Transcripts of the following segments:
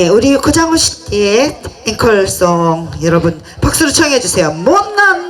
네, 우리 고장호 씨의 앵콜송 여러분 박수로 청해 주세요. 못난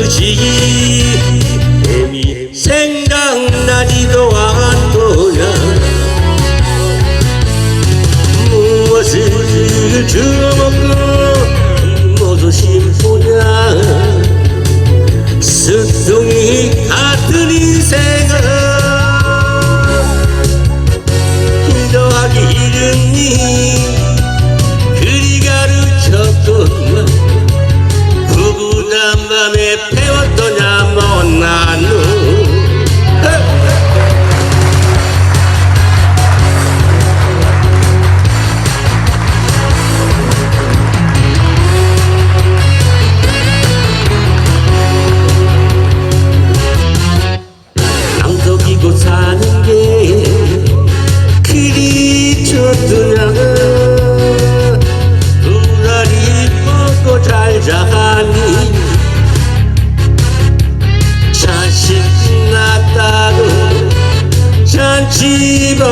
그끝이 애미 생각나지도 않더냐 무엇을 주먹고 모두 심보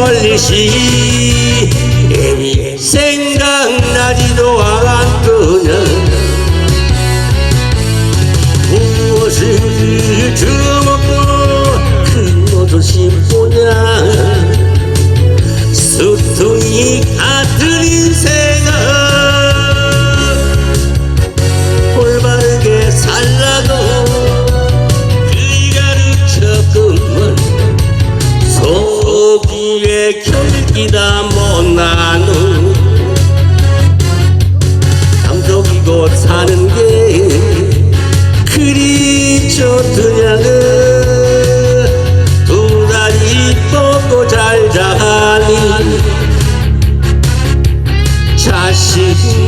잔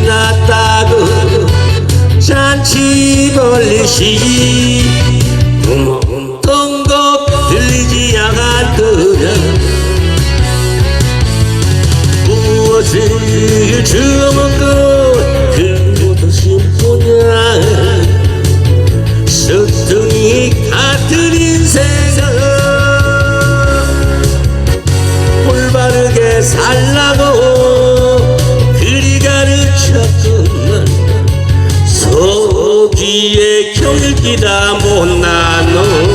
낳았다고 잔치 벌리시. 부모 통곡 들리지 않더냐 무엇을 주먹고 그 모두 심보냐. 습등이 같은 인생은 올바르게 살 위에 경기다 못나노